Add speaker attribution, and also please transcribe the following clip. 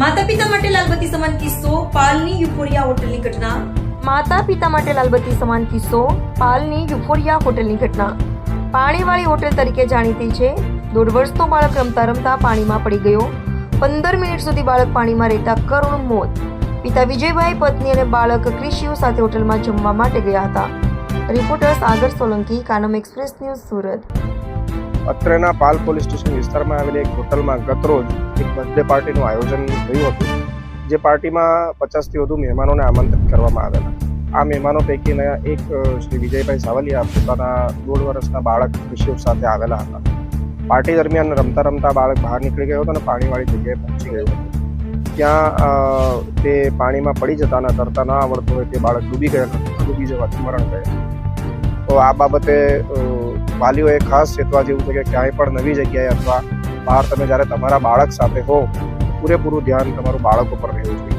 Speaker 1: માતા પિતા માટે લાલબત્તી સમાન કિસ્સો, પાલની યુફોરિયા હોટલની ઘટના. માતા પિતા માટે લાલબત્તી સમાન કિસ્સો, પાલની યુફોરિયા હોટલની ઘટના. પાણીવાળી હોટેલ તરીકે જાણીતી છે. દોઢ વર્ષનો બાળક રમતા રમતા પાણીમાં પડી ગયો. પંદર મિનિટ સુધી બાળક પાણીમાં રહેતા કરુણ મોત. પિતા વિજયભાઈ પત્ની અને બાળક ક્રિશિયો સાથે હોટલમાં જમવા માટે ગયા હતા. Reporter Sagar Solanki, Kanam Express News Surat.
Speaker 2: અત્રેના Pal police station વિસ્તારમાં આવેલી એક હોટલમાં ગતરોજ એક બર્થડે પાર્ટીનું આયોજન થયું હતું, જે પાર્ટીમાં પચાસથી વધુ મહેમાનોને આમંત્રિત કરવામાં આવેલા. આ મહેમાનો પૈકીના એક શ્રી વિજયભાઈ સાવલિયા પોતાના દોઢ વર્ષના બાળક ઋષિવ સાથે આવેલા હતા. પાર્ટી દરમિયાન રમતા રમતા બાળક બહાર નીકળી ગયો હતો અને પાણીવાળી જગ્યાએ પહોંચી ગયો હતો. ત્યાં તે પાણીમાં પડી જતા અને તરતા ન આવડતું હોય તે બાળક ડૂબી ગયેલ ડૂબી જવાથી મરણ ગયેલ તો આ બાબતે વાલીઓએ ખાસ ચેતવા જેવું છે કે ક્યાંય પણ નવી જગ્યાએ અથવા બહાર તમે જ્યારે તમારા બાળક સાથે હો, પૂરેપૂરું ધ્યાન તમારું બાળક ઉપર રહેવું જોઈએ.